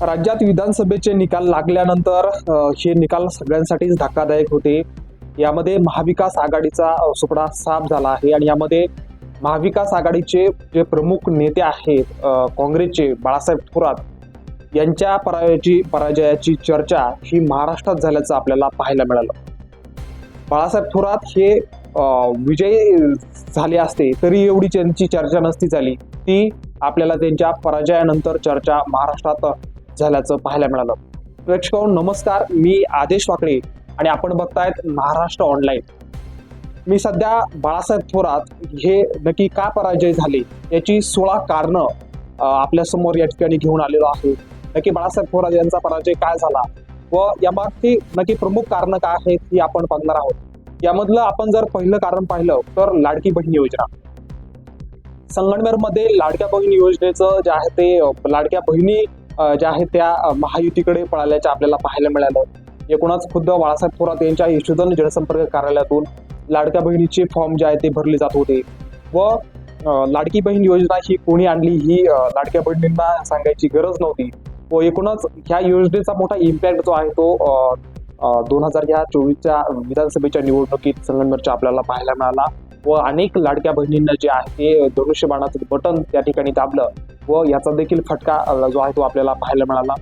राज्यात विधानसभेचे निकाल लागल्यानंतर हे निकाल सगळ्यांसाठीच धक्कादायक होते. यामध्ये महाविकास आघाडीचा सुपडा साफ झाला आहे आणि यामध्ये महाविकास आघाडीचे जे प्रमुख नेते आहेत काँग्रेसचे बाळासाहेब थोरात यांच्या पराजयाची पराजयाची चर्चा ही महाराष्ट्रात झाल्याचं आपल्याला पाहायला मिळालं. बाळासाहेब थोरात हे विजयी झाले असते तरी एवढी त्यांची चर्चा नसती झाली. ती आपल्याला त्यांच्या पराजयानंतर चर्चा महाराष्ट्रात झाल्याचं पाहायला मिळालं. प्रेक्षकांनो नमस्कार. मी आदेश वाकडे आणि आपण बघतायत महाराष्ट्र ऑनलाईन मी सध्या बाळासाहेब थोरात हे नक्की का पराजय झाले याची सोळा कारणं आपल्यासमोर या ठिकाणी घेऊन आलेलो आहे. नक्की बाळासाहेब थोरात यांचा पराजय काय झाला व यामागची नक्की प्रमुख कारणं काय आहेत ही आपण बघणार आहोत. यामधलं आपण जर पहिलं कारण पाहिलं तर लाडकी बहीण योजना. संगमनेरमध्ये लाडक्या बहीण योजनेचं जे आहे ते लाडक्या बहिणी ज्या आहेत त्या महायुतीकडे पळाल्याचे आपल्याला पाहायला मिळालं. एकूणच खुद्द बाळासाहेब थोरात यांच्या यशोधन जनसंपर्क कार्यालयातून लाडक्या बहिणीचे फॉर्म जे आहे ते भरले जात होते. व लाडकी बहीण योजना ही कोणी आणली ही लाडक्या बहिणींना सांगायची गरज नव्हती. व एकूणच ह्या योजनेचा मोठा इम्पॅक्ट जो आहे तो दोन हजार ह्या चोवीसच्या विधानसभेच्या निवडणुकीत संगमनेरच्या आपल्याला पाहायला मिळाला. व अनेक लाडक्या बहिणींना जे आहे ते धनुष्यबाणाचं बटन त्या ठिकाणी दाबलं व याचा देखील फटका जो आहे तो आपल्याला पाहायला मिळाला.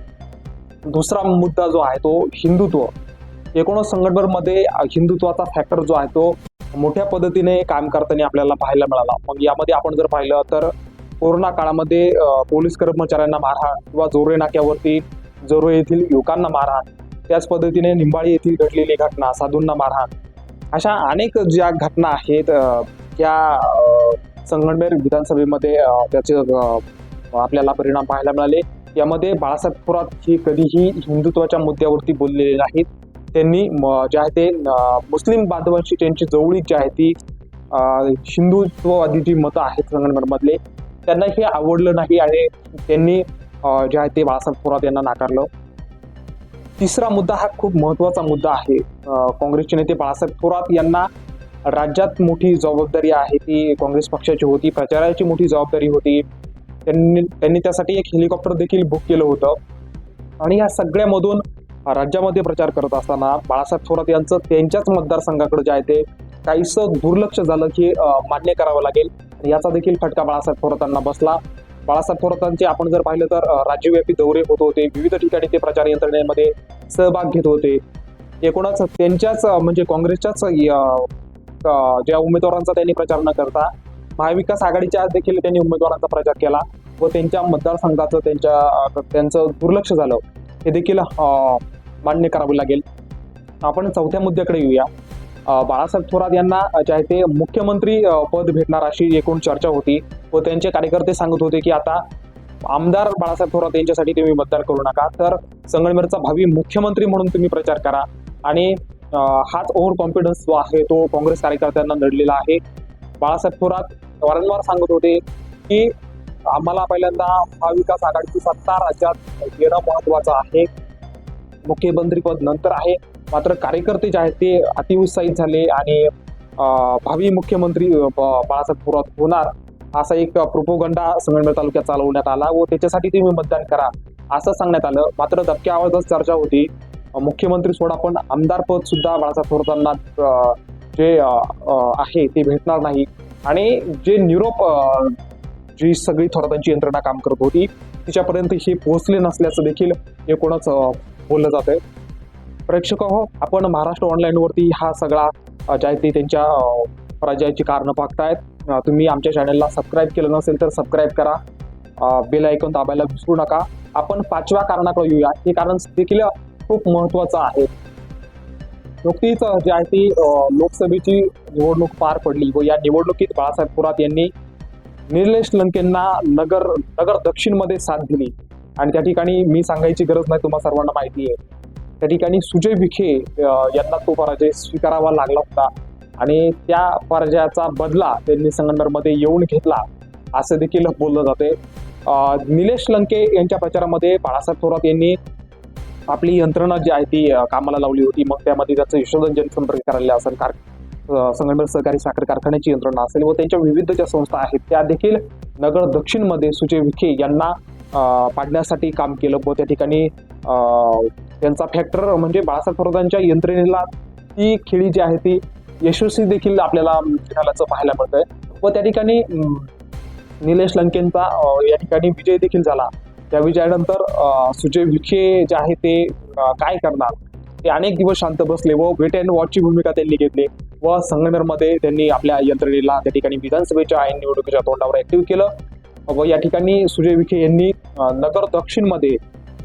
दुसरा मुद्दा जो आहे तो हिंदुत्व. एकूणच संगमनेरमध्ये हिंदुत्वाचा फॅक्टर जो आहे तो मोठ्या पद्धतीने काम करताना आपल्याला पाहायला मिळाला. मग यामध्ये आपण जर पाहिलं तर कोरोना काळामध्ये पोलीस कर्मचाऱ्यांना मारहाण किंवा जोरे नाक्यावरती जोरे येथील युवकांना मारहाण त्याच पद्धतीने निंबाळी येथील घडलेली घटना साधूंना मारहाण अशा अनेक ज्या घटना आहेत त्या संगमनेर विधानसभेमध्ये त्याचे आपल्याला परिणाम पाहायला मिळाले. यामध्ये बाळासाहेब थोरात ही कधीही हिंदुत्वाच्या मुद्द्यावरती बोललेले नाहीत. त्यांनी म- जे आहे ते मुस्लिम बांधवांशी त्यांची जवळीक जी आहे ती हिंदुत्ववादी जी मतं आहेत संगमनेरमधले त्यांना हे आवडलं नाही आणि त्यांनी जे आहे ते बाळासाहेब थोरात यांना नाकारलं. तिसरा मुद्दा हा खूप महत्त्वाचा मुद्दा आहे. काँग्रेसचे नेते बाळासाहेब थोरात यांना राज्यात मोठी जबाबदारी आहे. ती काँग्रेस पक्षाची होती प्रचाराची मोठी जबाबदारी होती. त्यांनी त्यांनी त्यासाठी एक हेलिकॉप्टर देखील बुक केलं होतं. आणि या सगळ्यामधून राज्यामध्ये प्रचार करत असताना बाळासाहेब थोरात यांचं त्यांच्याच मतदारसंघाकडे जे आहे ते काहीसं दुर्लक्ष झालं की मान्य करावं लागेल. याचा देखील फटका बाळासाहेब थोरातांना बसला. बाळासाहेब थोरातांचे आपण जर पाहिलं तर राज्यव्यापी दौरे होत होते. विविध ठिकाणी ते प्रचार यंत्रणेमध्ये सहभाग घेत होते. एकूणच त्यांच्याच म्हणजे काँग्रेसच्याच ज्या उमेदवारांचा त्यांनी प्रचार न करता महाविकास आघाडीच्या देखील त्यांनी उमेदवारांचा प्रचार केला व त्यांच्या मतदारसंघाचं त्यांच्या त्यांचं दुर्लक्ष झालं. हे देखील मान्य करावं लागेल. आपण चौथ्या मुद्द्याकडे येऊया. बाळासाहेब थोरात यांना जे आहे ते मुख्यमंत्री पद भेटणार अशी एकूण चर्चा होती. व त्यांचे कार्यकर्ते सांगत होते की आता आमदार बाळासाहेब थोरात यांच्यासाठी तुम्ही मतदान करू नका. तर संगमनेरचा भावी मुख्यमंत्री म्हणून तुम्ही प्रचार करा. आणि हाच ओव्हर कॉन्फिडन्स जो आहे तो काँग्रेस कार्यकर्त्यांना नडलेला आहे. बाळासाहेब थोरात वारंवार सांगत होते की आम्हाला पहिल्यांदा महाविकास आघाडीची सत्ता राज्यात येणं महत्वाचं आहे. मुख्यमंत्रीपद नंतर आहे. मात्र कार्यकर्ते जे आहेत ते अतिउत्साहित झाले आणि भावी मुख्यमंत्री ब- बाळासाहेब थोरात होणार असा एक प्रोपोगंडा संगमनेर तालुक्यात चालवण्यात आला व त्याच्यासाठी तुम्ही मतदान करा असं सांगण्यात आलं. मात्र दबक्या आवाजात चर्चा होती. मुख्यमंत्री सोडा पण आमदार पद सुद्धा बाळासाहेब थोरातांना जे आहे ते भेटणार नाही. आणि जे निरोप जी सगळी थोरातांची यंत्रणा काम करत होती तिच्यापर्यंत हे पोहोचले नसल्याचं देखील एकूणच बोललं जात आहे प्रेक्षक हो आपण महाराष्ट्र ऑनलाईनवरती हा सगळा अं, जे आहे ते त्यांच्या पराजयाची कारणं पाहतायत. तुम्ही आमच्या चॅनलला सबस्क्राईब केलं नसेल तर सबस्क्राईब करा. बेल ऐकून दाबायला विसरू नका. आपण पाचव्या कारणाकडे येऊया. हे कारण देखील खूप महत्वाचं आहे. नुकतीच जी आहे ती लोकसभेची निवडणूक पार पडली व या निवडणुकीत बाळासाहेब थोरात यांनी निलेश लंकेंना नगर नगर दक्षिणमध्ये साथ दिली. आणि त्या ठिकाणी मी सांगायची गरज नाही तुम्हाला सर्वांना माहिती आहे. त्या ठिकाणी सुजय विखे यांना तो पराजय स्वीकारावा लागला होता. आणि त्या पराजयाचा बदला त्यांनी संगमनेरमध्ये येऊन घेतला असं देखील बोललं जाते निलेश लंके यांच्या प्रचारामध्ये बाळासाहेब थोरात यांनी आपली यंत्रणा जी आहे ती कामाला लावली होती. मग त्यामध्ये त्याचं यशोधन जनसंपर्क कार्यालय असेल कार संगमनेर सहकारी साखर कारखान्याची यंत्रणा असेल व त्यांच्या विविध ज्या संस्था आहेत त्या देखील नगर दक्षिणमध्ये सुजय विखे यांना पाडण्यासाठी काम केलं. व त्या ठिकाणी त्यांचा फॅक्टर म्हणजे बाळासाहेब थोरातांच्या यंत्रणेला ती खेळी जी आहे ती यशस्वी देखील आपल्याला झाल्याचं पाहायला मिळतंय. व त्या ठिकाणी निलेश लंकेंचा या ठिकाणी विजय देखील झाला. त्या विजयानंतर सुजय विखे जे आहे ते काय करणार? ते अनेक दिवस शांत बसले व वेट अँड वॉचची भूमिका त्यांनी घेतली. व संगमेरमध्ये त्यांनी आपल्या यंत्रणेला त्या ठिकाणी विधानसभेच्या ऐन निवडणुकीच्या तोंडावर ऍक्टिव्ह केलं. व या ठिकाणी सुजय विखे यांनी नगर दक्षिणमध्ये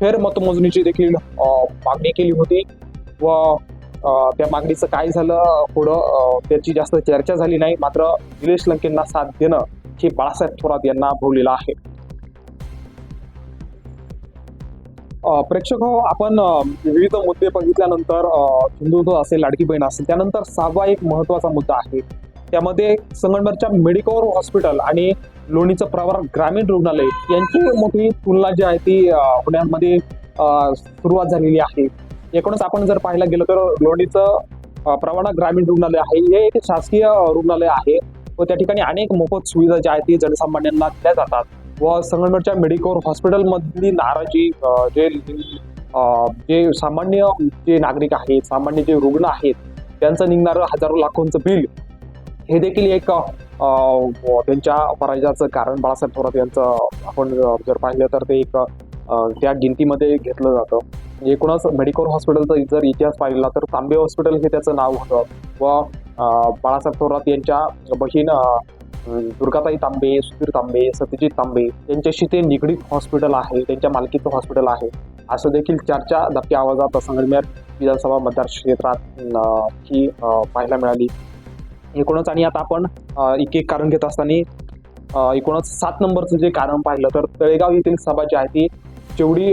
फेर मतमोजणीची देखील मागणी केली होती. व त्या मागणीचं काय झालं पुढं त्याची जास्त चर्चा झाली नाही. मात्र निलेश लंकेंना साथ देणं हे बाळासाहेब थोरात यांना भोवलेलं आहे. प्रेक्षक हो आपण विविध मुद्दे बघितल्यानंतर हिंदुत्व असेल लाडकी बहीण असेल त्यानंतर सहावा एक महत्त्वाचा मुद्दा आहे. त्यामध्ये संगमनेरच्या मेडिकॉर हॉस्पिटल आणि लोणीचं प्रवार ग्रामीण रुग्णालय यांची मोठी तुलना जी आहे ती पुण्यामध्ये होण्यामध्ये सुरुवात झालेली आहे. एकूणच आपण जर पाहायला गेलं तर लोणीचं प्रवाणा ग्रामीण रुग्णालय आहे. हे एक शासकीय रुग्णालय आहे व त्या ठिकाणी अनेक मोफत सुविधा ज्या आहेत ती जनसामान्यांना दिल्या जातात व संगमनेरच्या मेडिकोर हॉस्पिटलमधली नाराजी जे जे सामान्य जे नागरिक आहेत सामान्य जे रुग्ण आहेत त्यांचं निघणारं हजारो लाखोंचं बिल हे देखील एक त्यांच्या पराजयाचं कारण बाळासाहेब थोरात यांचं आपण जर पाहिलं तर ते एक त्या गिनतीमध्ये घेतलं जातं. म्हणजे एकूणच मेडिकल हॉस्पिटलचा जर इतिहास पाहिला तर तांबे हॉस्पिटल हे त्याचं नाव होतं. व बाळासाहेब थोरात यांच्या बहीण दुर्गाताई तांबे सुधीर तांबे सत्यजित तांबे यांच्याशी ते निगडीत हॉस्पिटल आहे त्यांच्या मालकीचं हॉस्पिटल आहे. असं देखील चर्चा धक्क्या आवाजात संगमेर विधानसभा मतदारक्षेत्रात ही पाहायला मिळाली. एकूणच आणि आता आपण एक एक कारण घेत असताना एकूणच सात नंबरचं जे कारण पाहिलं तर तळेगाव येथील सभा जी आहे ती जेवढी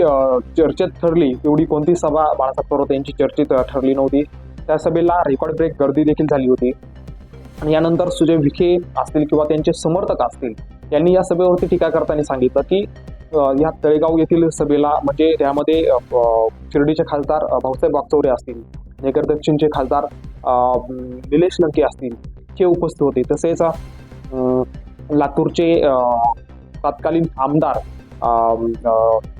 चर्चेत ठरली तेवढी कोणती सभा बाळासाहेब थोरात यांची चर्चेत ठरली नव्हती त्या सभेला रेकॉर्ड ब्रेक गर्दी देखील झाली होती. आणि यानंतर सुजय विखे असतील किंवा त्यांचे समर्थक असतील यांनी या सभेवरती टीका करताना सांगितलं की या तळेगाव येथील सभेला म्हणजे त्यामध्ये शिर्डीचे खासदार भाऊसाहेब वागचौरे असतील नगर दक्षिणचे खासदार निलेश लंके असतील हे उपस्थित होते. तसेच लातूरचे तत्कालीन आमदार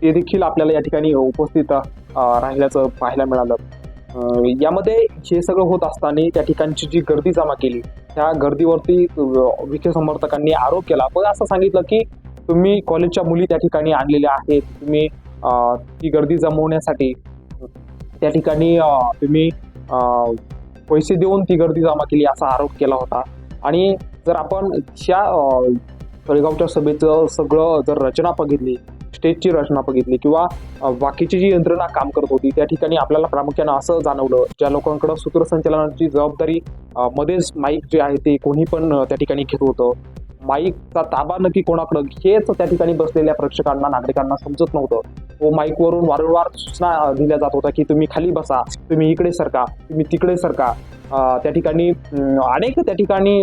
ते देखील आपल्याला या ठिकाणी उपस्थित राहिल्याचं पाहायला मिळालं. यामध्ये हे सगळं होत असताना त्या ठिकाणची जी गर्दी जमा केली त्या गर्दीवरती विखे समर्थकांनी आरोप केला. पण असं सांगितलं की तुम्ही कॉलेजच्या मुली त्या ठिकाणी आणलेल्या आहेत. तुम्ही ती गर्दी जमवण्यासाठी त्या ठिकाणी तुम्ही पैसे देऊन ती गर्दी जमा केली असा आरोप केला होता. आणि जर आपण ह्या तळेगावच्या सभेचं सगळं जर रचना बघितली स्टेजची रचना बघितली किंवा बाकीची जी यंत्रणा काम करत होती त्या ठिकाणी आपल्याला प्रामुख्यानं असं जाणवलं ज्या लोकांकडं सूत्रसंचालनाची जबाबदारी मध्येच माईक जे आहे ते कोणी पण त्या ठिकाणी घेत होतं. माईकचा ताबा नक्की कोणाकडं हेच त्या ठिकाणी बसलेल्या प्रेक्षकांना नागरिकांना समजत नव्हतं. व माईकवरून वारंवार सूचना दिल्या जात होत्या की तुम्ही खाली बसा तुम्ही इकडे सरका तुम्ही तिकडे सरका. त्या ठिकाणी अनेक त्या ठिकाणी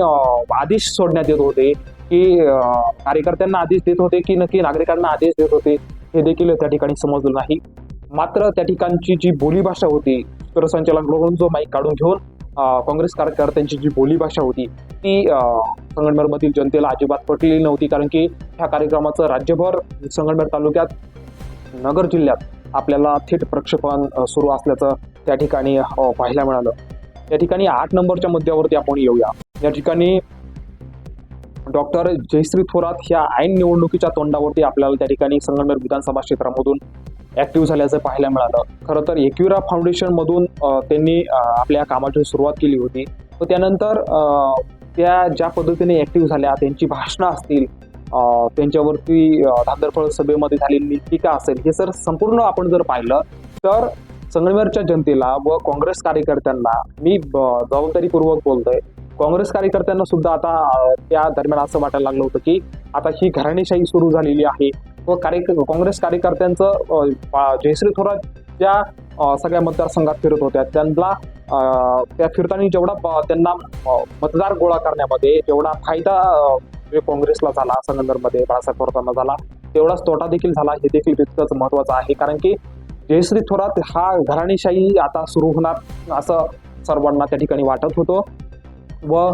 आदेश सोडण्यात येत होते की कार्यकर्त्यांना आदेश देत होते की नक्की नागरिकांना आदेश देत होते हे देखील त्या ठिकाणी समजलं नाही. मात्र त्या ठिकाणची जी बोलीभाषा होती सूत्रसंचालकांकडून जो माईक काढून घेऊन काँग्रेस कार्यकर्त्यांची जी बोलीभाषा होती ती अं, संगमनेरमधील जनतेला अजिबात पटलेली नव्हती. कारण की ह्या कार्यक्रमाचं राज्यभर संगमनेर तालुक्यात नगर जिल्ह्यात आपल्याला थेट प्रक्षेपण सुरू असल्याचं त्या ठिकाणी पाहायला मिळालं. या ठिकाणी आठ नंबरच्या मुद्द्यावरती आपण येऊया. या ठिकाणी डॉक्टर जयश्री थोरात ह्या ऐन निवडणुकीच्या तोंडावरती आपल्याला त्या ठिकाणी संगमनेर विधानसभा क्षेत्रामधून ऍक्टिव्ह झाल्याचं पाहायला मिळालं. खरं तर एक्युरा फाउंडेशनमधून त्यांनी आपल्या कामाची सुरुवात केली होती. व त्यानंतर त्या ज्या पद्धतीने ऍक्टिव्ह झाल्या त्यांची भाषणं असतील त्यांच्यावरती धांदरफळ सभेमध्ये झालेली टीका असेल हे सर संपूर्ण आपण जर पाहिलं तर संगमनेरच्या जनतेला व काँग्रेस कार्यकर्त्यांना मी ब- जबाबदारीपूर्वक बोलतोय काँग्रेस कार्यकर्त्यांना सुद्धा आता त्या दरम्यान असं वाटायला लागलं होतं की आता ही घराणेशाही सुरू झालेली आहे. व कार्य काँग्रेस कार्यकर्त्यांचं जयश्री थोरात ज्या सगळ्या मतदारसंघात फिरत होत्या त्यांना त्या फिरताना जेवढा प- त्यांना मतदार गोळा करण्यामध्ये जेवढा फायदा जे म्हणजे काँग्रेसला झाला संगमनेरमध्ये बाळासाहेब थोरातांना झाला तेवढाच तोटा देखील झाला हे देखील तितकंच महत्वाचं आहे. कारण की जयश्री थोरात हा घराणेशाही आता सुरू होणार असं सर्वांना त्या ठिकाणी वाटत होतं. व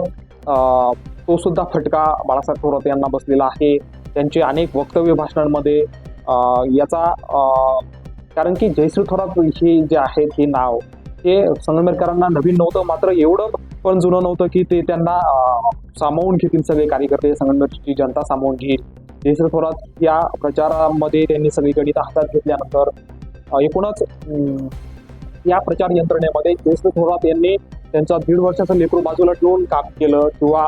तो सुद्धा फटका बाळासाहेब थोरात यांना बसलेला आहे. त्यांचे अनेक वक्तव्य भाषणांमध्ये याचा कारण की जयश्री थोरात हे जे आहेत हे नाव हे संगमेरकरांना नवीन नव्हतं मात्र एवढं पण जुनं नव्हतं की ते त्यांना सामावून घेतील सगळे कार्यकर्ते संगमेरची जनता सामावून घेईल. जयश्री थोरात या प्रचारामध्ये त्यांनी सगळी गणित हातात घेतल्यानंतर एकूणच या प्रचार यंत्रणेमध्ये जयश्री थोरात यांनी त्यांचा दीड वर्षाचं लेकरू बाजूला ठेवून काम केलं किंवा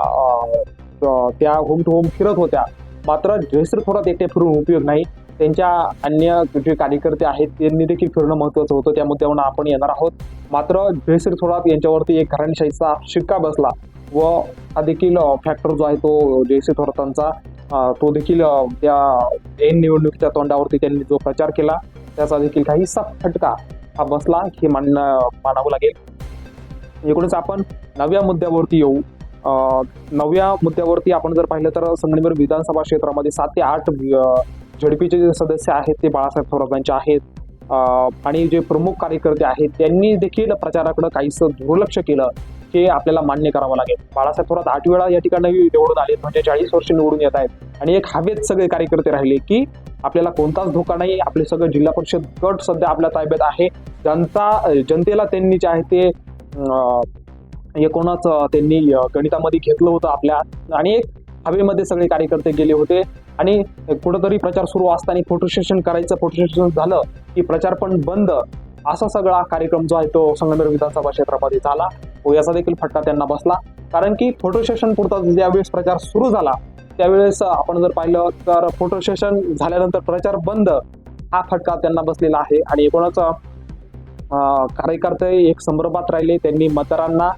त्या होम टू होम फिरत होत्या. मात्र जयश्री थोरात एकटे फिरून उपयोग नाही. त्यांच्या अन्य जे कार्यकर्ते आहेत त्यांनी देखील फिरणं महत्त्वाचं होतं. त्या मुद्द्यावरून आपण येणार आहोत. मात्र जयश्री थोरात यांच्यावरती एक घराणशाहीचा शिक्का बसला व हा देखील फॅक्टर जो आहे तो जयश्री थोरातांचा तो देखील त्या ऐन निवडणुकीच्या तोंडावरती त्यांनी जो प्रचार केला त्याचा देखील काहीसा फटका हा बसला हे मानणं मानावं लागेल. एकूणच आपण नव्या मुद्द्यावरती येऊ. नवव्या नव्या मुद्द्यावरती आपण जर पाहिलं तर संगमेर विधानसभा क्षेत्रामध्ये सात ते आठ झडपीचे जे सदस्य आहेत ते बाळासाहेब थोरातांचे आहेत. आणि जे प्रमुख कार्यकर्ते आहेत त्यांनी देखील प्रचाराकडे काहीसं दुर्लक्ष केलं हे आपल्याला मान्य करावं लागेल. बाळासाहेब थोरात आठ वेळा या ठिकाणी निवडून आले म्हणजे चाळीस वर्ष निवडून येत आहेत. आणि एक हवेत सगळे कार्यकर्ते राहिले की आपल्याला कोणताच धोका नाही आपले सगळं जिल्हा परिषद गट सध्या आपल्या ताब्यात आहे. जनता जनतेला त्यांनी जे आहे ते एकूणच त्यांनी गणितामध्ये घेतलं होतं आपल्या आणि एक हवेमध्ये सगळे कार्यकर्ते गेले होते. आणि कुठंतरी प्रचार सुरू असताना फोटो सेशन करायचं फोटो सेशन झालं की प्रचार पण बंद. असा सगळा कार्यक्रम जो आहे तो संगमेर विधानसभा क्षेत्रामध्ये झाला. व याचा देखील फटका त्यांना बसला. कारण की फोटो सेशन पुरता ज्यावेळेस प्रचार सुरू झाला त्यावेळेस आपण जर पाहिलं तर फोटो सेशन झाल्यानंतर प्रचार बंद हा फटका त्यांना बसलेला आहे. आणि एकूणच कार्यकर्ते एक संभ्रमात राहिले त्यांनी मतदारांना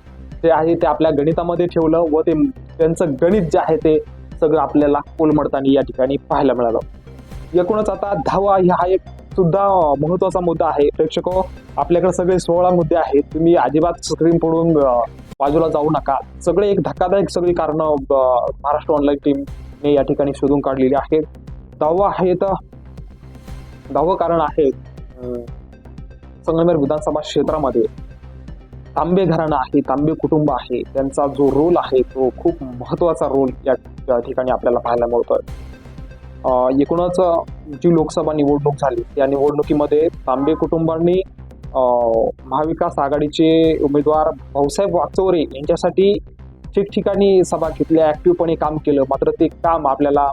जे आहे ते आपल्या गणितामध्ये ठेवलं व ते त्यांचं गणित जे आहे ते सगळं आपल्याला कोलमडताना या ठिकाणी पाहायला मिळालं. एकूणच आता धावा हा एक सुद्धा महत्त्वाचा मुद्दा आहे. प्रेक्षक आपल्याकडे सगळे सोळा मुद्दे आहेत. तुम्ही अजिबात स्क्रीन पडून बाजूला जाऊ नका. सगळे एक धक्कादायक सगळी कारणं महाराष्ट्र ऑनलाईन टीमने या ठिकाणी शोधून काढलेली आहेत. दहावा आहे तर दहावं कारण आहे संगमेर विधानसभा क्षेत्रामध्ये. तांबे घराणं आहे तांबे कुटुंब आहे त्यांचा जो रोल आहे तो खूप महत्त्वाचा रोल या ठिकाणी आपल्याला पाहायला मिळतोय. एकूणच जी लोकसभा निवडणूक झाली त्या निवडणुकीमध्ये तांबे कुटुंबांनी महाविकास आघाडीचे उमेदवार भाऊसाहेब वागचौरे यांच्यासाठी ठिकठिकाणी सभा घेतल्या ऍक्टिव्हपणे काम केलं. मात्र ते काम आपल्याला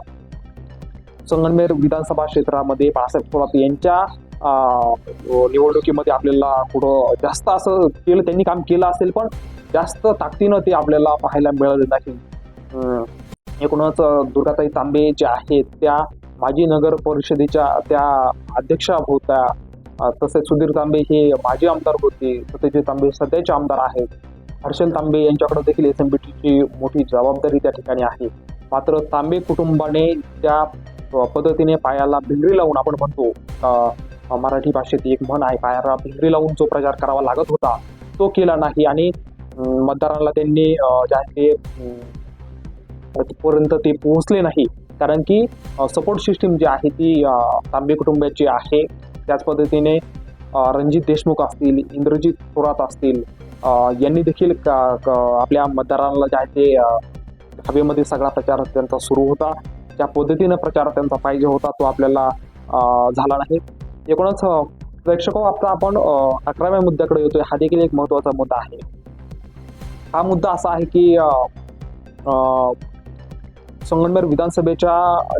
संगमनेर विधानसभा क्षेत्रामध्ये बाळासाहेब थोरात यांच्या निवडणुकीमध्ये आपल्याला कुठं जास्त असं केलं त्यांनी काम केलं असेल पण जास्त ताकदीनं ते आपल्याला पाहायला मिळालं नाही. एकूणच दुर्गाताई तांबे ज्या आहेत त्या माजी नगर परिषदेच्या त्या अध्यक्षा होत्या. तसेच सुधीर तांबे हे माजी आमदार होते. सत्यजित तांबे सध्याचे आमदार आहेत. हर्षल तांबे यांच्याकडे देखील एस एम बी टीची मोठी जबाबदारी त्या ठिकाणी आहे. मात्र तांबे कुटुंबाने त्या पद्धतीने पायाला भिंगरी लावून आपण म्हणतो मराठी भाषेत एक म्हण आहे पायाला भिंगरी लावून जो प्रचार करावा लागत होता. तो केला नाही. आणि मतदारांना त्यांनी अं, जे ते पोहोचले नाही. कारण की सपोर्ट सिस्टीम जी आहे ती तांबे कुटुंबाची आहे. त्याच पद्धतीने रणजित देशमुख असतील इंद्रजित थोरात असतील यांनी देखील आपल्या मतदारांना जे आहे ते हवेमध्ये सगळा प्रचार त्यांचा सुरू होता. ज्या पद्धतीनं प्रचार त्यांचा पाहिजे होता तो आपल्याला झाला नाही. एकूणच प्रेक्षक हो, आता आपण अकराव्या मुद्द्याकडे येतोय. हा देखील एक महत्त्वाचा मुद्दा आहे. हा मुद्दा असा आहे की संगमनेर विधानसभेच्या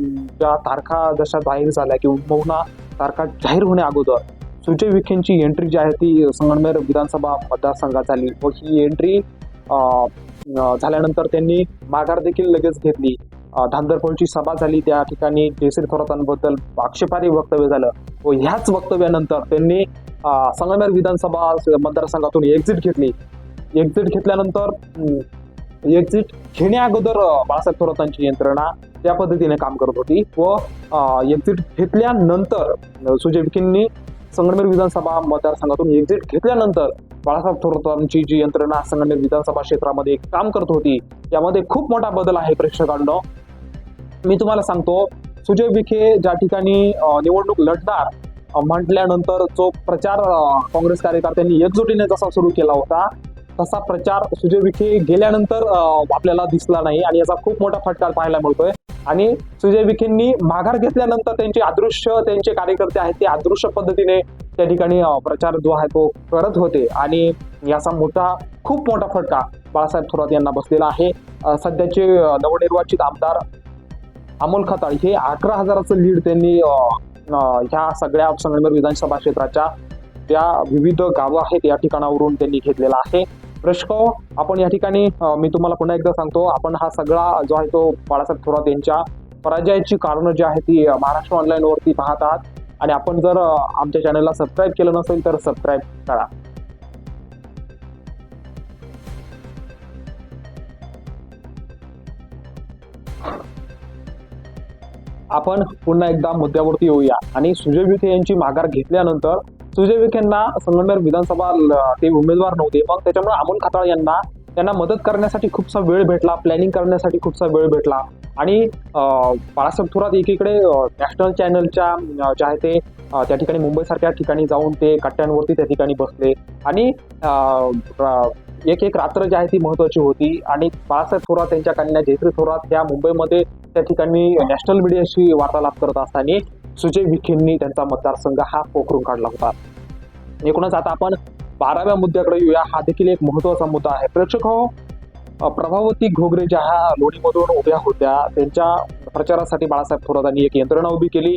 ज्या तारखा जशा जाहीर झाल्या किंवा तारखा जाहीर होण्या अगोदर सुजय विखेंची एंट्री जी आहे ती संगमनेर विधानसभा मतदारसंघात झाली व ही एंट्री झाल्यानंतर त्यांनी माघार देखील लगेच घेतली. धांदरफळची सभा झाली. त्या ठिकाणी जयश्री थोरातांबद्दल आक्षेपार्ह वक्तव्य झालं. व ह्याच वक्तव्यानंतर त्यांनी अं, संगमनेर विधानसभा मतदारसंघातून एक्झिट घेतली. एक्झिट घेतल्यानंतर एक्झिट घेण्या अगोदर बाळासाहेब थोरातांची यंत्रणा त्या पद्धतीने काम करत होती. व एक्झिट घेतल्यानंतर सुजय विखेंनी संगमनेर विधानसभा मतदारसंघातून एक्झिट घेतल्यानंतर बाळासाहेब थोरातांची जी यंत्रणा संगणक विधानसभा क्षेत्रामध्ये काम करत होती त्यामध्ये खूप मोठा बदल आहे प्रेक्षकांनो. मी तुम्हाला सांगतो सुजय विखे ज्या ठिकाणी निवडणूक लढणार म्हटल्यानंतर जो प्रचार काँग्रेस कार्यकर्त्यांनी एकजुटीने जसा सुरू केला होता तसा प्रचार सुजय विखे गेल्यानंतर आपल्याला दिसला नाही आणि याचा खूप मोठा फटकार पाहायला मिळतोय. आणि सुजय विखेंनी माघार घेतल्यानंतर त्यांचे अदृश्य त्यांचे कार्यकर्ते आहेत ते अदृश्य पद्धतीने त्या ठिकाणी प्रचार जो आहे तो करत होते. आणि याचा मोठा खूप मोठा फटका बाळासाहेब थोरात यांना बसलेला आहे. सध्याचे नवनिर्वाचित आमदार अमोल खताळ हे अकरा हजाराचं लीड त्यांनी ह्या सगळ्या संगमेर विधानसभा क्षेत्राच्या ज्या विविध गावं आहेत या ठिकाणावरून त्यांनी घेतलेला आहे. प्रश्न आपण या ठिकाणी मी तुम्हाला पुन्हा एकदा सांगतो आपण हा सगळा जो आहे तो बाळासाहेब थोरात यांच्या पराजयाची कारणं जी आहेत ती महाराष्ट्र ऑनलाईनवरती पाहत आहात. आणि आपण जर आमच्या चॅनलला सबस्क्राईब केलं नसेल तर सबस्क्राईब करा. आपण पुन्हा एकदा मुद्द्यावरती येऊया. आणि सुजय विखे यांची माघार घेतल्यानंतर सुजय विखेंना संगमनेर विधानसभा ते उमेदवार नव्हते. मग त्याच्यामुळे अमोल खताळ यांना त्यांना मदत करण्यासाठी खूपसा वेळ भेटला प्लॅनिंग करण्यासाठी खूपसा वेळ भेटला. आणि बाळासाहेब थोरात एकीकडे नॅशनल चॅनलच्या जे आहे ते त्या ठिकाणी मुंबईसारख्या ठिकाणी जाऊन ते कट्ट्यांवरती त्या ठिकाणी बसले. आणि एक एक रात्र जी आहे ती महत्वाची होती. आणि बाळासाहेब थोरात यांच्या कन्या जयश्री थोरात या मुंबईमध्ये त्या ठिकाणी नॅशनल मीडियाशी वार्तालाप करत असताना सुजय विखेंनी त्यांचा मतदारसंघ हा पोखरून काढला होता. एकूणच आता आपण बाराव्या मुद्द्याकडे येऊया. हा देखील एक महत्त्वाचा मुद्दा आहे. प्रेक्षक हो प्रभावती घोगरे ज्या ह्या लोणीमधून उभ्या होत्या त्यांच्या प्रचारासाठी बाळासाहेब थोरातांनी एक यंत्रणा उभी केली.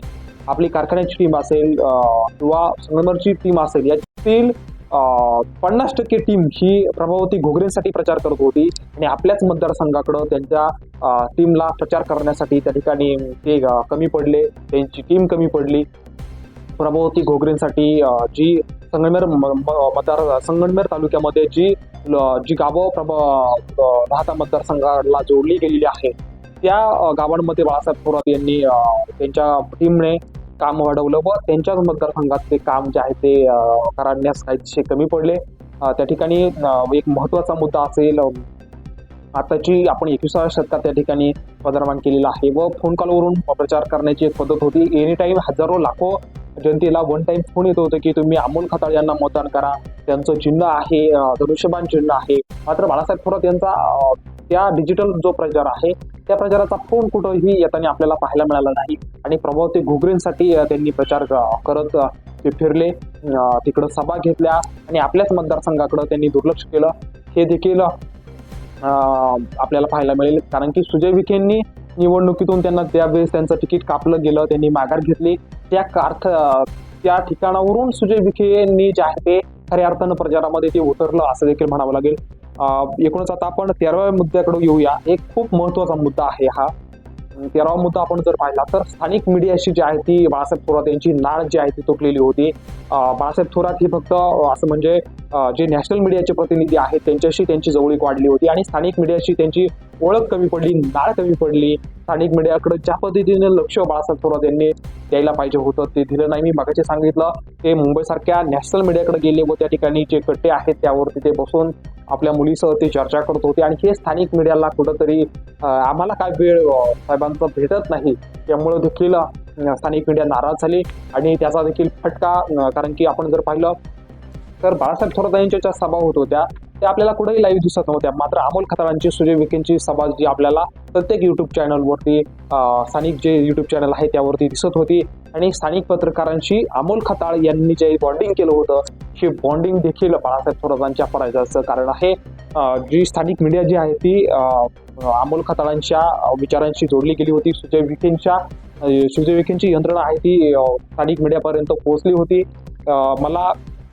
आपली कारखान्याची टीम असेल किंवा संगमरची टीम असेल यातील पन्नास टक्के टीम ही प्रभावती घोगरेंसाठी प्रचार करत होती आणि आपल्याच मतदारसंघाकडं त्यांच्या टीमला प्रचार करण्यासाठी त्या ठिकाणी ते कमी पडले. त्यांची टीम कमी पडली. प्रभावती घोगरेंसाठी जी संगमेर म- म- मतदार संगमेर तालुक्यामध्ये जी जी गावं प्रभा राहता मतदारसंघाला जोडली गेलेली आहे त्या गावांमध्ये बाळासाहेब थोरात यांनी त्यांच्या टीमने काम वाढवलं व त्यांच्याच मतदारसंघात ते काम जे आहे ते करण्यास काहीसे कमी पडले. त्या ठिकाणी एक महत्त्वाचा मुद्दा असेल आताची आपण एकविसाव्या शतकात त्या ठिकाणी पदार्पण केलेला आहे व फोन कॉलवरून प्रचार करण्याची एक पद्धत होती. एनी टाईम हजारो लाखो जनतेला वन टाइम फोन येत होतं की तुम्ही अमोल खताळ यांना मतदान करा. त्यांचं चिन्ह आहे धनुष्यबान धनुष्यबाण चिन्ह आहे. मात्र बाळासाहेब थोरात यांचा त्या डिजिटल जो प्रचार आहे त्या प्रचाराचा फोन कुठंही येताना आपल्याला पाहायला मिळाला नाही. आणि प्रभावती घुगरींसाठी त्यांनी प्रचार करत ते फिरले. तिकडं सभा घेतल्या आणि आपल्याच मतदारसंघाकडं त्यांनी दुर्लक्ष केलं. हे देखील आपल्याला पाहायला मिळेल. कारण की सुजय विखेंनी निवडणुकीतून त्यांना त्यावेळेस त्यांचं तिकीट कापलं गेलं त्यांनी माघार घेतली. त्या अर्थ त्या ठिकाणावरून सुजय विखे यांनी जे आहे ते खऱ्या अर्थानं प्रचारामध्ये ते उतरलं असं देखील म्हणावं लागेल. एकूणच आता आपण तेराव्या मुद्द्याकडे येऊया. एक खूप महत्त्वाचा मुद्दा आहे हा. तेरावा मुद्दा आपण जर पाहिला तर स्थानिक मीडियाशी जी आहे ती बाळासाहेब थोरात यांची नाळ जी आहे ती तुटलेली होती. बाळासाहेब थोरात ही फक्त असं म्हणजे जे नॅशनल मीडियाचे प्रतिनिधी आहेत त्यांच्याशी त्यांची जवळीक वाढली होती आणि स्थानिक मीडियाशी त्यांची ओळख कमी पडली नाळ कमी पडली. स्थानिक मीडियाकडे ज्या पद्धतीने लक्ष बाळासाहेब थोरात यांनी द्यायला पाहिजे होतं ते दिलं नाही. मी मागाचे सांगितलं ते मुंबईसारख्या नॅशनल मीडियाकडे गेले व त्या ठिकाणी जे कट्टे आहेत त्यावरती ते बसून आपल्या मुलीसह ते चर्चा करत होते. आणि हे स्थानिक मीडियाला कुठंतरी आम्हाला काय वेळ साहेब साहेबांचं भेटत नाही. त्यामुळं देखील स्थानिक मीडिया नाराज झाली आणि त्याचा देखील फटका कारण की आपण जर पाहिलं तर बाळासाहेब थोरात यांच्या ज्या सभा होत होत्या त्या आपल्याला कुठेही लाईव्ह दिसत नव्हत्या. मात्र अमोल खताळांची सूर्य विखेंची सभा जी आपल्याला प्रत्येक युट्यूब चॅनलवरती स्थानिक जे युट्यूब चॅनल आहे त्यावरती दिसत होती. आणि स्थानिक पत्रकारांशी अमोल खताळ यांनी जे बॉन्डिंग केलं होतं हे बॉन्डिंग देखील बाळासाहेब थोरातांच्या पराजयाचं कारण आहे. जी स्थानिक मीडिया जी आहे ती अमोल खताळांच्या विचारांशी जोडली गेली होती. सुजय विखेंच्या सुजय विखेंची यंत्रणा आहे ती स्थानिक मीडियापर्यंत पोहोचली होती. मला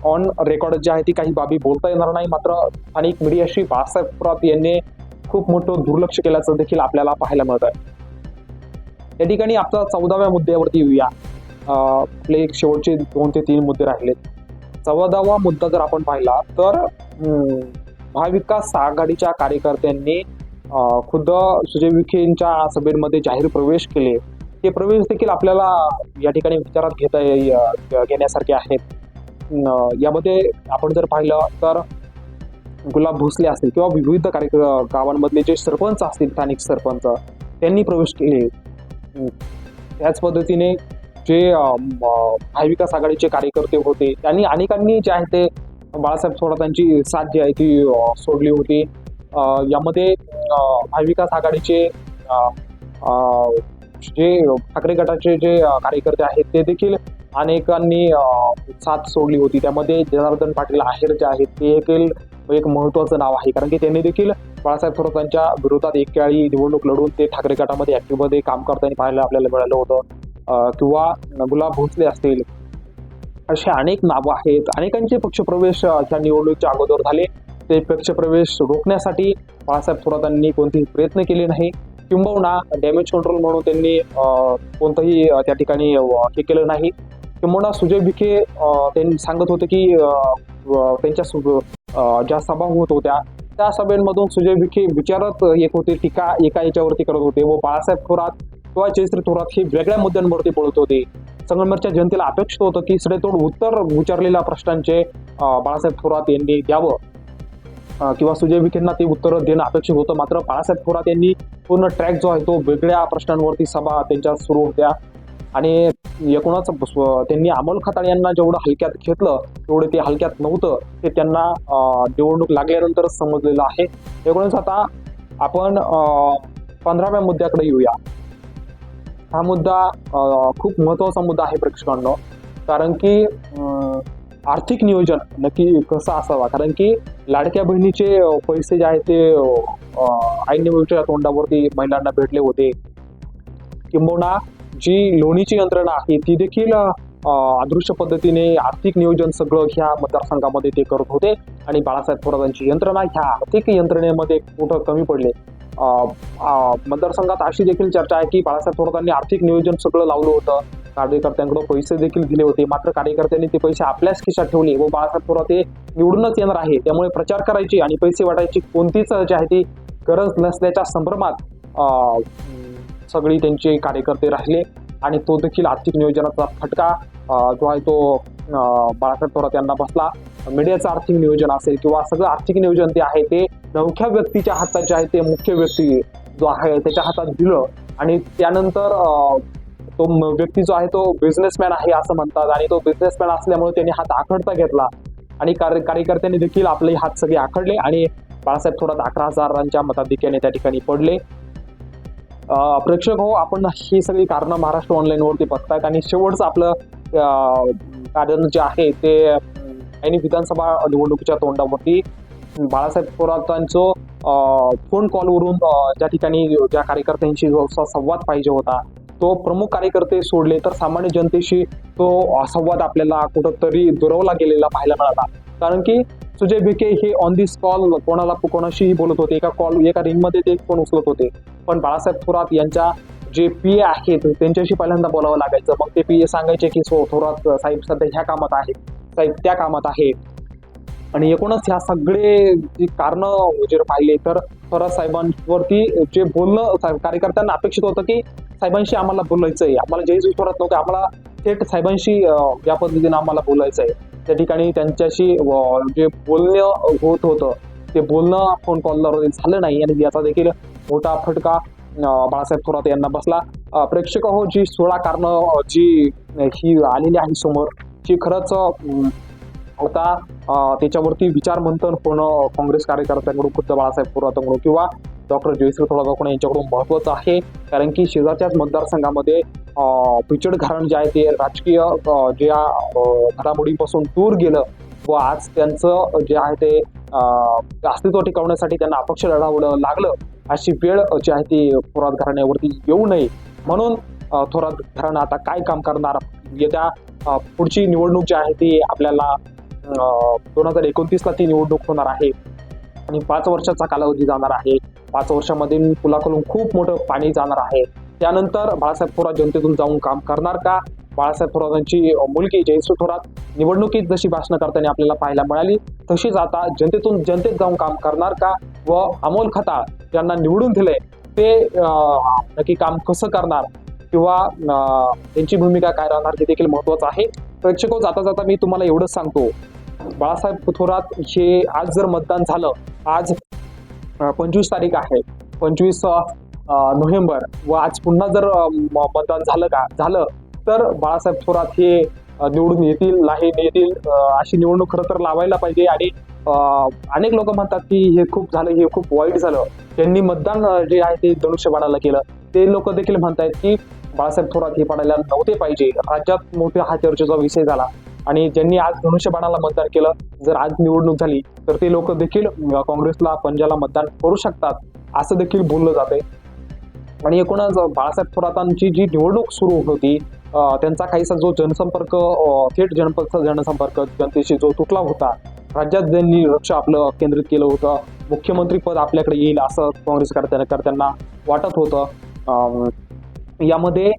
ऑन रेकॉर्ड जी आहे ती काही बाबी बोलता येणार नाही. मात्र स्थानिक मीडियाशी बाळासाहेब थोरात यांनी खूप मोठं दुर्लक्ष केल्याचं देखील आपल्याला पाहायला मिळत आहे. या ठिकाणी आपला चौदाव्या मुद्द्यावरती येऊया. आपले एक शेवटचे दोन ते तीन मुद्दे राहिलेत चौदावा मुद्दा जर आपण पाहिला तर महाविकास आघाडीच्या कार्यकर्त्यांनी खुद्द सुजय विखेंच्या सभेमध्ये जाहीर प्रवेश केले. हे प्रवेश देखील आपल्याला या ठिकाणी विचारात घेता घेण्यासारखे आहेत. यामध्ये आपण जर पाहिलं तर गुलाब भोसले असतील किंवा विविध कार्यक्रम गावांमधले जे सरपंच असतील स्थानिक सरपंच त्यांनी प्रवेश केले. त्याच पद्धतीने जे महाविकास आघाडीचे कार्यकर्ते होते त्यांनी अनेकांनी जे आहे ते बाळासाहेब थोरातांची साथ जी आहे ती सोडली होती. यामध्ये महाविकास आघाडीचे जे ठाकरे गटाचे जे कार्यकर्ते आहेत ते देखील अनेकांनी साथ सोडली होती. त्यामध्ये जनार्दन पाटील आहेर जे आहेत ते देखील एक महत्वाचं नाव आहे. कारण की त्यांनी देखील बाळासाहेब थोरातांच्या विरोधात एकेळी निवडणूक लढून ते ठाकरे गटामध्ये ऍक्टिव्हमध्ये काम करताना पाहायला आपल्याला मिळालं होतं. किंवा गुलाब भोसले असतील असे अनेक नावं आहेत. अनेकांचे पक्षप्रवेश अ, निवडणुकीच्या अगोदर झाले. ते पक्षप्रवेश रोखण्यासाठी बाळासाहेब थोरातांनी कोणतेही प्रयत्न केले नाही. किंबहुना डॅमेज कंट्रोल म्हणून त्यांनी कोणतंही त्या ठिकाणी हे केलं नाही. किंबहुना सुजय विखे त्यांनी सांगत होते की त्यांच्या ज्या सभा होत होत्या त्या सभेमधून सुजय विखे विचारत येत होते टीका एका याच्यावरती करत होते व बाळासाहेब थोरात किंवा चैत्र थोरात हे वेगळ्या मुद्द्यांवरती बोलत होते. संगमनेरच्या जनतेला अपेक्षित होतं की सडेतोड उत्तर विचारलेल्या प्रश्नांचे बाळासाहेब थोरात यांनी द्यावं. किंवा सुजय विखेंना ते उत्तर देणं अपेक्षित होतं. मात्र बाळासाहेब थोरात यांनी पूर्ण ट्रॅक जो आहे तो वेगळ्या प्रश्नांवरती सभा त्यांच्या सुरू होत्या. आणि एकूणच स्व- त्यांनी अमोल खताळ यांना जेवढं हलक्यात घेतलं तेवढं ते हलक्यात नव्हतं. ते त्यांना निवडणूक लागल्यानंतरच समजलेलं आहे. एकूणच आता आपण पंधराव्या मुद्द्याकडे येऊया. हा मुद्दा खूप महत्त्वाचा मुद्दा आहे प्रेक्षकांना. कारण की आर्थिक नियोजन नक्की कसं असावा? कारण की लाडक्या बहिणीचे पैसे जे आहेत ते अ, तोंडावरती महिलांना भेटले होते. किंबहुना जी लोणीची यंत्रणा आहे ती देखील अदृश्य पद्धतीने आर्थिक नियोजन सगळं ह्या मतदारसंघामध्ये ते करत होते आणि बाळासाहेब थोरातांची यंत्रणा ह्या आर्थिक यंत्रणेमध्ये कुठं कमी पडले. मतदारसंघात अशी देखील चर्चा आहे की बाळासाहेब थोरातांनी आर्थिक नियोजन सगळं लावलं होतं. कार्यकर्त्यांकडे पैसे देखील दिले होते. मात्र कार्यकर्त्यांनी ते पैसे आपल्याच खिशात ठेवले व बाळासाहेब थोरात हे निवडूनच येणार आहे. त्यामुळे प्रचार करायची आणि पैसे वाटायची कोणतीच जी आहे ती गरज नसल्याच्या संभ्रमात सगळी त्यांचे कार्यकर्ते राहिले आणि तो देखील आर्थिक नियोजनाचा फटका जो आहे तो बाळासाहेब थोरात यांना बसला. मीडियाचं आर्थिक नियोजन असेल किंवा सगळं आर्थिक नियोजन ते आहे ते नवख्या व्यक्तीच्या हातात जे आहे ते मुख्य व्यक्ती जो आहे त्याच्या हातात दिलं आणि त्यानंतर तो व्यक्ती जो आहे तो बिझनेसमॅन आहे असं म्हणतात. आणि तो बिझनेसमॅन असल्यामुळे त्यांनी हात आखडता घेतला. आणि कार्य कार्यकर्त्यांनी देखील आपले हात सगळे आखडले आणि बाळासाहेब थोरात अकरा हजारांच्या मताधिक्याने त्या ठिकाणी पडले. प्रेक्षक हो आपण ही सगळी कारणं महाराष्ट्र ऑनलाईनवरती बघतायत आणि शेवटचं आपलं कारण जे आहे ते आणि विधानसभा निवडणुकीच्या तोंडावरती बाळासाहेब थोरातांचं फोन कॉलवरून ज्या ठिकाणी ज्या कार्यकर्त्यांशी जो संवाद पाहिजे होता तो प्रमुख कार्यकर्ते सोडले तर सामान्य जनतेशी तो संवाद आपल्याला कुठंतरी दुरवला गेलेला पाहायला मिळाला. कारण की सुजय भिके हे ऑन दिस कॉल कोणाला कोणाशीही बोलत होते. एका कॉल एका रिंगमध्ये ते फोन उचलत होते. पण बाळासाहेब थोरात यांच्या जे पी ए आहेत त्यांच्याशी पहिल्यांदा बोलावं लागायचं. मग ते पी ए सांगायचे की सो थोरात साहेब सध्या ह्या कामात आहे साहेब त्या कामात आहे आणि एकूणच ह्या सगळे जी कारणं जर पाहिले तर थोरात साहेबांवरती जे बोलणं सा- कार्यकर्त्यांना अपेक्षित होतं की साहेबांशी आम्हाला बोलायचं आहे आम्हाला जे विचारत नव्हते आम्हाला थेट साहेबांशी या पद्धतीने आम्हाला बोलायचं आहे त्या ठिकाणी त्यांच्याशी जे बोलणं होत होतं ते बोलणं फोन कॉलवर झालं नाही आणि याचा देखील मोठा फटका बाळासाहेब थोरात यांना बसला. प्रेक्षक हो जी सोळा कारणं जी ही आलेली आहे समोर जी खरंच आता त्याच्यावरती विचार मंथन होणं काँग्रेस कार्यकर्त्यांकडून खुद्द बाळासाहेब थोरातांकडून किंवा डॉक्टर जयश्री थोरातांकडून यांच्याकडून महत्त्वाचं आहे. कारण की शेजारच्याच मतदारसंघामध्ये पिचड घराणं जे आहे ते राजकीय ज्या घडामोडींपासून दूर गेलं व आज त्यांचं जे आहे ते अस्तित्व टिकवण्यासाठी त्यांना अपक्ष लढावं लागलं अशी वेळ जी आहे ती थोरात घराण्यावरती येऊ नये. म्हणून थोरात घराणं आता काय काम करणार? येत्या पुढची निवडणूक जी आहे ती आपल्याला दोन हजार एकोणतीसला ती निवडणूक होणार आहे. आणि पाच वर्षाचा कालावधी जाणार आहे. पाच वर्षामध्ये पुलाकडून खूप मोठं पाणी जाणार आहे. त्यानंतर बाळासाहेब थोरात जनतेतून जाऊन काम करणार का? बाळासाहेब थोरातांची मुलगी जयश्री थोरात निवडणुकीत जशी भाषणं करताना आपल्याला पाहायला मिळाली तशीच आता जनतेतून जनतेत जाऊन काम करणार का? व अमोल खताळ ज्यांना निवडून दिले ते नक्की काम कसं करणार? किंवा त्यांची भूमिका काय राहणार हे देखील महत्वाचं आहे. प्रेक्षक हो, जाता जाता मी तुम्हाला एवढंच सांगतो. बाळासाहेब थोरात हे आज जर मतदान झालं आज पंचवीस तारीख आहे पंचवीस नोव्हेंबर व आज पुन्हा जर मतदान झालं का झालं तर बाळासाहेब थोरात हे निवडून येतील नाही येतील अशी निवडणूक खरं तर लावायला पाहिजे आणि अनेक लोक म्हणतात की हे खूप झालं हे खूप वाईट झालं. त्यांनी मतदान जे आहे ते धनुष्यबाणाला केलं. ते लोक देखील म्हणतायत की बाळासाहेब थोरात हे पडायला नव्हते पाहिजे. राज्यात मोठ्या हा चर्चेचा विषय झाला. आणि ज्यांनी आज धनुष्यबाणाला मतदान केलं जर आज निवडणूक झाली तर ते लोक देखील काँग्रेसला पंजाला मतदान करू शकतात असं देखील बोललं जाते आणि एकूणच बाळासाहेब थोरातांची जी निवडणूक सुरू होती त्यांचा काहीसा जो जनसंपर्क थेट जनपद जनसंपर्क जनतेशी जो तुटला होता राज्यात ज्यांनी लक्ष आपलं केंद्रित केलं होतं मुख्यमंत्री पद आपल्याकडे येईल असं काँग्रेस करत्या वाटत होतं. यामध्ये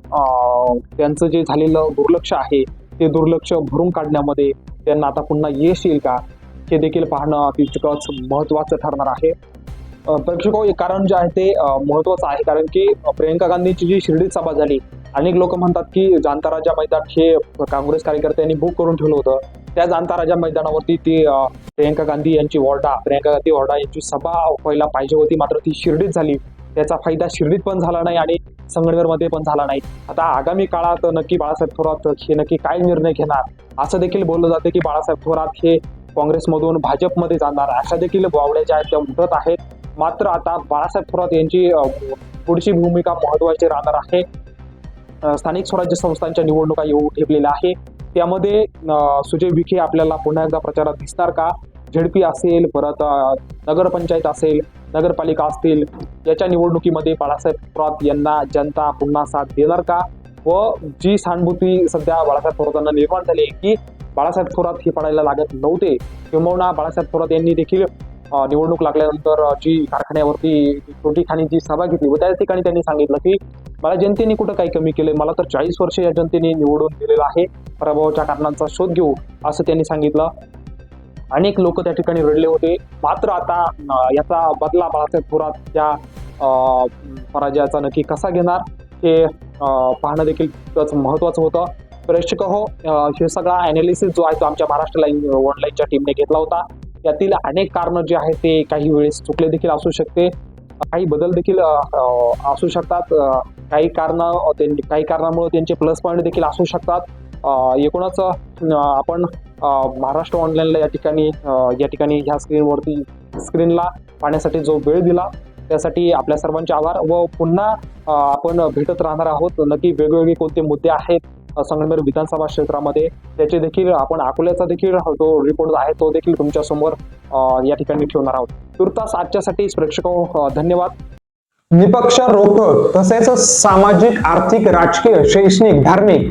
त्यांचं जे झालेलं दुर्लक्ष आहे ते दुर्लक्ष भरून काढण्यामध्ये त्यांना आता पुन्हा यश येईल का हे देखील पाहणं तितकंच महत्त्वाचं ठरणार आहे. प्रेक्षक प्रेक्षको एक कारण जे आहे ते महत्त्वाचं आहे. कारण की प्रियंका गांधींची जी शिर्डीत सभा झाली अनेक लोक म्हणतात की जाणता राजा मैदान हे काँग्रेस कार्यकर्त्यांनी बुक करून ठेवलं होतं त्या जाणता राजा मैदानावरती ती प्रियंका गांधी यांची वॉर्डा प्रियंका गांधी वॉर्डा यांची सभा व्हायला पाहिजे होती मात्र ती शिर्डीत झाली. त्याचा फायदा शिर्डीत पण झाला नाही आणि संगमनेरमध्ये पण झाला नाही. आता आगामी काळात नक्की बाळासाहेब थोरात हे नक्की काय निर्णय घेणार? असं देखील बोललं जाते की बाळासाहेब थोरात हे काँग्रेसमधून भाजपमध्ये जाणार. अशा देखील वावड्या ज्या आहेत त्या उमटत आहेत. मात्र आता बाळासाहेब थोरात यांची पुढची भूमिका महत्वाची राहणार आहे. स्थानिक स्वराज्य संस्थांच्या निवडणुका येऊ ठेपलेल्या आहे. त्यामध्ये सुजय विखे आपल्याला पुन्हा एकदा प्रचारात दिसणार का? झेडपी असेल परत नगरपंचायत असेल नगरपालिका असतील याच्या निवडणुकीमध्ये बाळासाहेब थोरात यांना जनता पुन्हा साथ देणार का? व जी सहानुभूती सध्या बाळासाहेब थोरातांना निर्माण झाली आहे की बाळासाहेब थोरात हे पडायला लागत नव्हते किंबहुना बाळासाहेब थोरात यांनी देखील निवडणूक लागल्यानंतर जी कारखान्यावरती छोटी खाणी जी सभा घेतली व त्या ठिकाणी त्यांनी सांगितलं की मला जनतेने कुठं काही कमी केलंय? मला तर चाळीस वर्ष या जनतेने निवडून दिलेलं आहे प्रभावाच्या कारणांचा शोध घेऊ असं त्यांनी सांगितलं. अनेक लोक त्या ठिकाणी रडले होते. मात्र आता याचा बदला बाळासाहेब थोरात त्या पराजयाचा नक्की कसा घेणार हे पाहणं देखील तितकंच महत्त्वाचं होतं. प्रेक्षक हो हे सगळा अनालिसिस जो आहे तो आमच्या महाराष्ट्र लाईन ऑनलाईनच्या टीमने घेतला होता. यातील अनेक कारणं जे आहेत ते काही वेळेस चुकले देखील असू शकते. काही बदल देखील असू शकतात. काही कारण काही कारणामुळे त्यांचे प्लस पॉईंट देखील असू शकतात. एकूणच आपण महाराष्ट्र ऑनलाईनला या ठिकाणी या ठिकाणी ह्या स्क्रीनवरती स्क्रीनला पाहण्यासाठी जो वेळ दिला त्यासाठी आपल्या सर्वांचे आभार व पुन्हा आपण भेटत राहणार आहोत. नक्की वेगवेगळे कोणते मुद्दे आहेत अ, संगमनेर विधानसभा क्षेत्रामध्ये त्याचे देखील आपण अकोल्याचा देखील जो रिपोर्ट आहे तो देखील तुमच्यासमोर या ठिकाणी ठेवणार आहोत. तुर्तास आजच्यासाठी प्रेक्षक धन्यवाद. निपक्ष रोखोक तसेच सामाजिक आर्थिक राजकीय शैक्षणिक धार्मिक